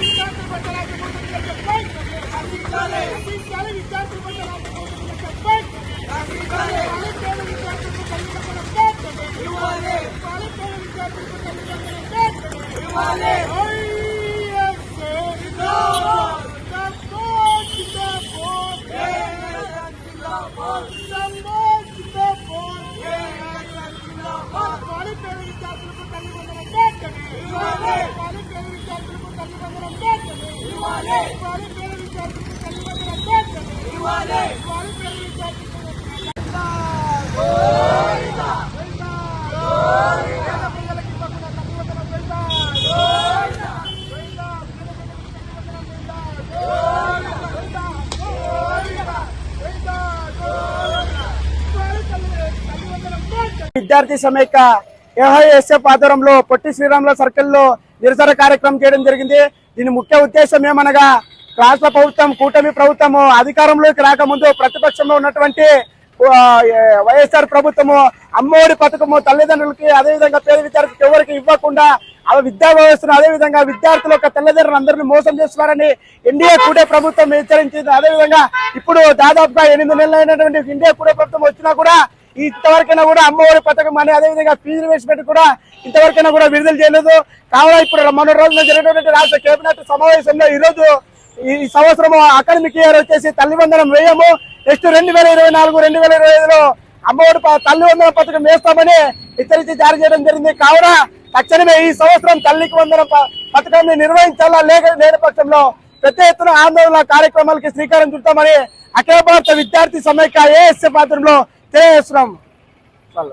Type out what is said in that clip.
విద్యార్థులకు తల్లిదండ్రుల పేర్చండి ఇవ్వాలి పేద విద్యార్థులకు తల్లిదండ్రుల పేర్చండి ఇవ్వాలి పాలి పేద విద్యార్థులకు తల్లిదండ్రుల పేర్చండి ఇవ్వాలి పాలి పేద విద్యార్థులకు తల్లిదండ్రుల పేర్చండి ఇవ్వాలి పాలి పేద విద్యార్థులకు తల్లిదండ్రుల పేర్చండి ఇవ్వాలి పాలి పేద విద్యార్థి సమైక్య ఏఐఎస్ఎఫ్ ఆధ్వర్యంలో పొట్టి శ్రీరాముల సర్కిల్లో నిరసన కార్యక్రమం చేయడం జరిగింది. దీని ముఖ్య ఉద్దేశం ఏమనగా రాష్ట్ర ప్రభుత్వం కూటమి ప్రభుత్వము అధికారంలోకి రాకముందు ప్రతిపక్షంలో ఉన్నటువంటి వైఎస్ఆర్ ప్రభుత్వము అమ్మఒడి పథకము తల్లిదండ్రులకి అదేవిధంగా పేద విద్యార్థులకు ఎవరికి ఇవ్వకుండా ఆ విద్యా వ్యవస్థను అదేవిధంగా విద్యార్థుల యొక్క తల్లిదండ్రులు అందరినీ మోసం చేస్తున్నారని ఎన్డీఏ కూడే ప్రభుత్వం హెచ్చరించింది. అదేవిధంగా ఇప్పుడు దాదాపుగా ఎనిమిది నెలలు అయినటువంటి ఎన్డీఏ కూడే ప్రభుత్వం వచ్చినా కూడా ఇంతవరకైనా కూడా అమ్మఒడి పథకం అని అదేవిధంగా ఫీజు రివేస్మెంట్ కూడా ఇంతవరకైనా కూడా విడుదల చేయలేదు. కావున ఇప్పుడు మొన్న రోజున జరిగినటువంటి రాష్ట్ర కేబినెట్ సమావేశంలో ఈ రోజు ఈ సంవత్సరం అకాడమిక్ ఇయర్ వచ్చేసి తల్లివందనం వేయము. నెక్స్ట్ రెండు వేల ఇరవై నాలుగు రెండు వేల ఇరవై ఐదులో అమ్మఒడి తల్లివందనం పథకం వేస్తామని హెచ్చరించి జారీ చేయడం జరిగింది. కావున తక్షణమే ఈ సంవత్సరం తల్లికి వందనం పథకాన్ని నిర్వహించాలా లేక లేని పక్షంలో పెద్ద ఎత్తున ఆందోళన కార్యక్రమాలకి శ్రీకారం చుడతామని అఖిల భారత విద్యార్థి సమైక్య ఏఎస్ఎఫ్ ఆధ్వర్యంలో T from